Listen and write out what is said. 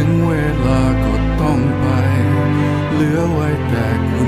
ถึงเวลาก็ต้องไป เหลือไว้แต่คุณ